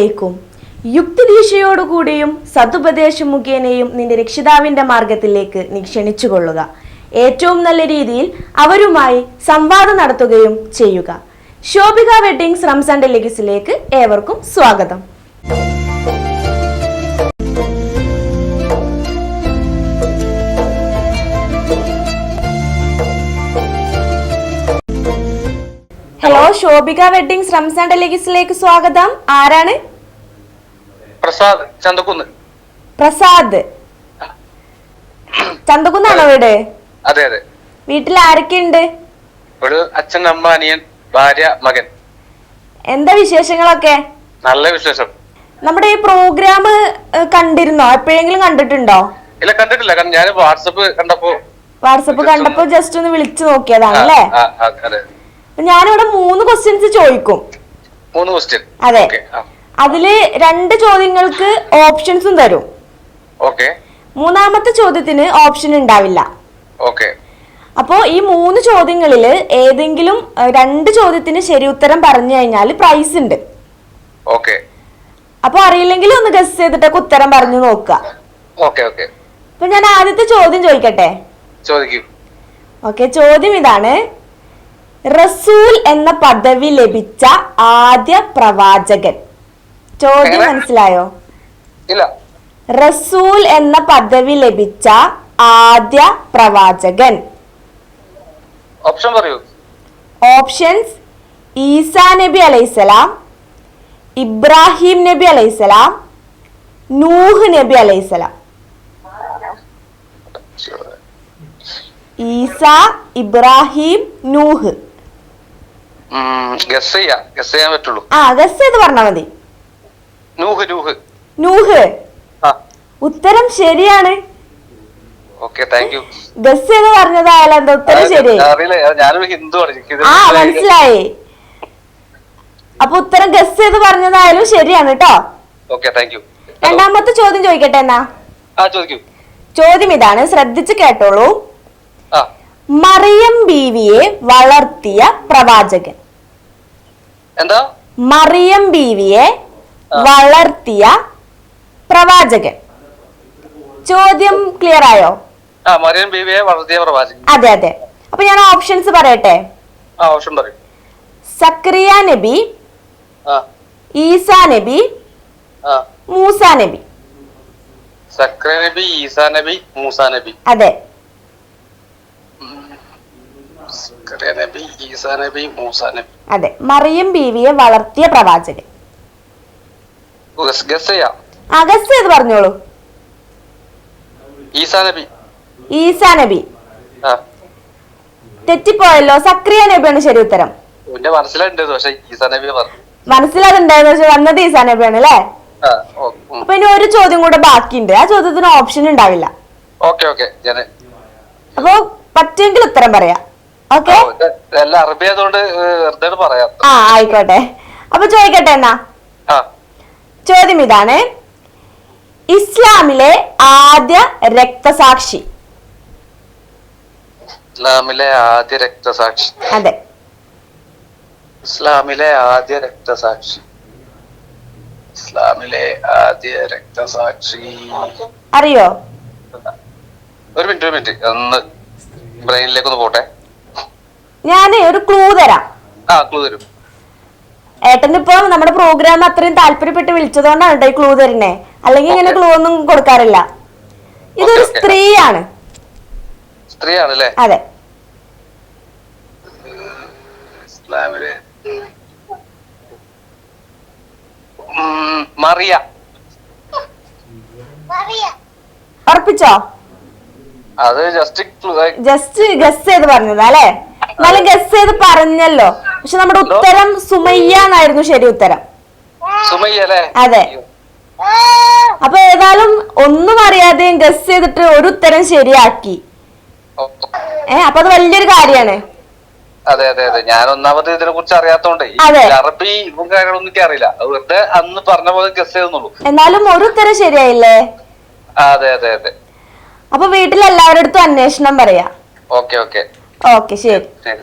അലൈക്കും യുക്തിദീശയോടുകൂടിയും സതുപദേശം മുഖേനയും നിന്റെ രക്ഷിതാവിന്റെ മാർഗത്തിലേക്ക് നീ ക്ഷണിച്ചുകൊള്ളുക ഏറ്റവും നല്ല രീതിയിൽ അവരുമായി സംവാദം നടത്തുകയും ചെയ്യുക. ശോഭിക വെഡിങ്സ് റംസാൻ ഡെലിഗസിലേക്ക് ഏവർക്കും സ്വാഗതം. ഹലോ ശോഭിക വെഡിങ്സ് റംസാൻ ഡെലിഗസിലേക്ക് സ്വാഗതം. ആരാണ്? പ്രസാദ് ചന്തക്കുന്ന്. പ്രസാദ്. ചന്തകുന്നാണോ വീട്? അതെ അതെ. വീട്ടിൽ ആരൊക്കെയുണ്ട്? ഒരു അച്ഛൻ അമ്മ അനിയൻ ഭാര്യ മകൻ. എന്താ വിശേഷങ്ങളൊക്കെ? നല്ല വിശേഷം. നമ്മുടെ ഈ പ്രോഗ്രാം കണ്ടിരുന്നോ? എപ്പോഴെങ്കിലും കണ്ടിട്ടുണ്ടോ? ഇല്ല കണ്ടിട്ടില്ല. കാരണം ഞാൻ വാട്സപ്പ് കണ്ടപ്പോ വാട്സപ്പ് കണ്ടപ്പോ ജസ്റ്റ് ഒന്ന് വിളിച്ചു നോക്കിയതാണല്ലേ ഞാനിവിടെ മൂന്ന് ക്വസ്റ്റ്യൻസ് ചോദിക്കും. മൂന്ന് ക്വസ്റ്റ്യൻ അതെ. അതിൽ രണ്ട് ചോദ്യങ്ങൾക്ക് ഓപ്ഷൻസും തരും. ഓക്കെ. മൂന്നാമത്തെ ചോദ്യത്തിന് ഓപ്ഷൻ ഉണ്ടാവില്ല. ഓക്കെ. അപ്പോ ഈ മൂന്ന് ചോദ്യങ്ങളിൽ ഏതെങ്കിലും രണ്ട് ചോദ്യത്തിന് ശരി ഉത്തരം പറഞ്ഞു കഴിഞ്ഞാൽ പ്രൈസ് ഉണ്ട്. ഓക്കെ. അപ്പൊ അറിയില്ലെങ്കിൽ ഒന്ന് ഗസ് ചെയ്തിട്ടൊക്കെ ഉത്തരം പറഞ്ഞു നോക്കുക. Okay okay. അപ്പൊ ഞാൻ ആദ്യത്തെ ചോദ്യം ചോദിക്കട്ടെ? ചോദിക്കും. ഓക്കെ ചോദ്യം ഇതാണ്. റസൂൽ എന്ന പദവി ലഭിച്ച ആദ്യ പ്രവാചകൻ. ചോദ്യം മനസ്സിലായോ? ഇല്ല. റസൂൽ എന്ന പദവി ലഭിച്ച ആദ്യ പ്രവാചകൻ. ഓപ്ഷൻ പറയൂ. ഓപ്ഷൻസ് ഈസാ നബി അലൈസലാം ഇബ്രാഹിം നബി അലൈസലാം നൂഹ് നബി അലൈസലാം ഈസ ഇബ്രാഹിം നൂഹ്. ആ ഗസ് ചെയ്ത് പറഞ്ഞാ മതി. നൂഹ് ഉത്തരം ശരിയാണ്. എന്ന് ഗസ് ചെയ്ത് പറഞ്ഞതായാലും എന്താ ഉത്തരം ശരി? ആ മനസ്സിലായി. അപ്പൊ ഉത്തരം ഗസ് എന്ന് പറഞ്ഞതായാലും ശരിയാണ് കേട്ടോ രണ്ടാമത്തെ ചോദ്യം ചോദിക്കട്ടെ എന്നാ? ചോദ്യം ഇതാണ്. ശ്രദ്ധിച്ചു കേട്ടോളൂ. മറിയം ബീവിയെ വളർത്തിയ പ്രവാചകൻ. എന്താ? മറിയം ബീവിയെ. വളർത്തിയ പ്രവാചകൻ. ചോദ്യം ക്ലിയർ ആയോ? ആ മറിയൻ ബീവിയെ വളർത്തിയ പ്രവാചകൻ. അതെ അതെ. അപ്പൊ ഞാൻ ഓപ്ഷൻസ് പറയട്ടെ? ഓപ്ഷൻ പറയൂ. സക്രിയ നബി ഈസാ നബി മൂസ നബി. സക്രിയ നബി ഈസാ നബി മൂസ നബി. അതെ. സക്ര നബി ഈസാ നബി മൂസ നബി. അതെ. മറിയം ബീവിയെ വളർത്തിയ പ്രവാചകൻ. ഗസ് ഗസ് അഗസ്റ്റ് പറഞ്ഞോളൂ. ഈസാ നബി. തെറ്റിപ്പോയല്ലോ സക്രിയ നബിയാണ് ശരി ഉത്തരം. മനസ്സിലായിട്ടുണ്ടായിരുന്നു പക്ഷെ വന്നത് ഈസാ നബിയാണ് അല്ലേ. അപ്പൊ ഇനി ഒരു ചോദ്യം കൂടെ ബാക്കിയുണ്ട്. ആ ചോദ്യത്തിന് ഓപ്ഷൻ ഉണ്ടാവില്ല. അപ്പൊ പറ്റുമെങ്കിൽ ഉത്തരം പറയാം. ഓക്കെ? ആ ആയിക്കോട്ടെ. അപ്പൊ ചോദിക്കട്ടെ എന്നാ? ചോദ്യം ഇതാണ്. ഇസ്ലാമിലെ ആദ്യ രക്തസാക്ഷി. ഇസ്ലാമിലെ ആദ്യ രക്തസാക്ഷി. അതെ. ഇസ്ലാമിലെ ആദ്യ രക്തസാക്ഷി. ഇസ്ലാമിലെ ആദ്യ രക്തസാക്ഷി. അറിയോ? ഒരു മിനിറ്റ് ഒരു മിനിറ്റ്. ഒന്ന് ബ്രെയിനിലേക്ക് ഒന്ന് പോട്ടെ. ഞാൻ ഒരു ക്ലൂ തരാം. ആ ക്ലൂ തരും. ഏട്ടൻ ഇപ്പൊ നമ്മുടെ പ്രോഗ്രാം അത്രയും താല്പര്യപ്പെട്ട് വിളിച്ചതുകൊണ്ടാണ് കേട്ടോ ഈ ക്ലൂ തരുന്നേ. അല്ലെങ്കിൽ ഇങ്ങനെ ക്ലൂ ഒന്നും കൊടുക്കാറില്ല. ഇതൊരു. സ്ത്രീയാണ്. അതെ. മറിയ. ഉറപ്പിച്ചോ? അത് ജസ്റ്റ് ജസ്റ്റ് ഗസ് ചെയ്ത് പറഞ്ഞതാ അല്ലെ? എന്നാലും ഗസ് ചെയ്ത് പറഞ്ഞല്ലോ. പക്ഷെ നമ്മുടെ ഉത്തരം സുമയ്യ എന്നായിരുന്നു ശരി ഉത്തരം. അതെ. അപ്പൊ ഏതായാലും ഒന്നും അറിയാതെയും ഗസ് ചെയ്തിട്ട് ഒരു ഉത്തരം ശരിയാക്കി. ഏ അപ്പൊ അത് വലിയൊരു കാര്യമാണ്. അതെ അതെ അതെ. ഞാൻ ഒന്നാമത് ഇതിനെ കുറിച്ച് അറിയാത്തോണ്ട് അറബി കാര്യങ്ങളൊന്നും എനിക്ക് അറിയില്ല. വെറുതെ അന്ന് പറഞ്ഞ പോലെ ഗസ് ചെയ്തെന്നുള്ളൂ. എന്നാലും ഒരു ഉത്തരം ശരിയായില്ലേ? അതെ അതെ അതെ. അപ്പൊ വീട്ടിൽ എല്ലാവരുടെ അടുത്തും അന്വേഷണം പറയാ. Okay okay. ഓക്കെ ശരി ശരി.